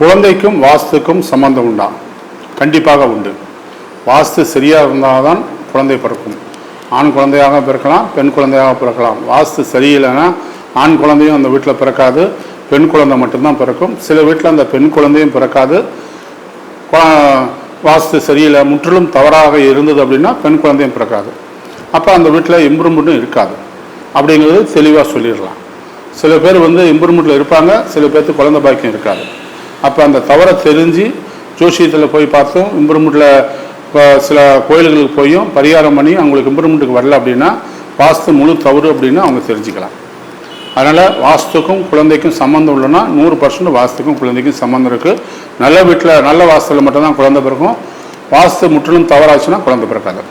குழந்தைக்கும் வாஸ்துக்கும் சம்பந்தம் உண்டா? கண்டிப்பாக உண்டு. வாஸ்து சரியாக இருந்தால் தான் குழந்தை பிறக்கும். ஆண் குழந்தையாக பிறக்கலாம் பெண் குழந்தையாக பிறக்கலாம். வாஸ்து சரியில்லைன்னா ஆண் குழந்தையும் அந்த வீட்டில் பிறக்காது பெண் குழந்தை மட்டும்தான் பிறக்கும். சில வீட்டில் அந்த பெண் குழந்தையும் பிறக்காது. வாஸ்து சரியில்லை முற்றிலும் தவறாக இருந்தது அப்படின்னா பெண் குழந்தையும் பிறக்காது. அப்போ அந்த வீட்டில் இம்ப்ரூவ்மெண்ட்டும் இருக்காது. அப்படிங்கிறது தெளிவாக சொல்லிடலாம். சில பேர் வந்து இம்ப்ரூவ்மெண்ட்டில் இருப்பாங்க சில பேர்த்து குழந்தை பாக்கியம் இருக்காது. அப்போ அந்த தவறை தெரிஞ்சு ஜோசியத்தில் போய் பார்த்தும். இம்ப்ரூவ்மெண்ட்டில் சில கோயில்களுக்கு போயும் பரிகாரம் பண்ணி அவங்களுக்கு இம்ப்ரூவ்மெண்ட்டுக்கு வரல அப்படின்னா வாஸ்து முழு தவறு அப்படின்னு அவங்க தெரிஞ்சுக்கலாம். அதனால் வாஸ்துக்கும் குழந்தைக்கும் சம்மந்தம் உள்ளனா நூறு பர்சன்ட் வாஸ்துக்கும் குழந்தைக்கும் சம்மந்தம் இருக்குது நல்ல வீட்டில் நல்ல வாஸ்துவில் மட்டும்தான் குழந்தை பிறக்கும். வாஸ்து முற்றிலும் தவறாச்சுன்னா குழந்தை பிறக்காது.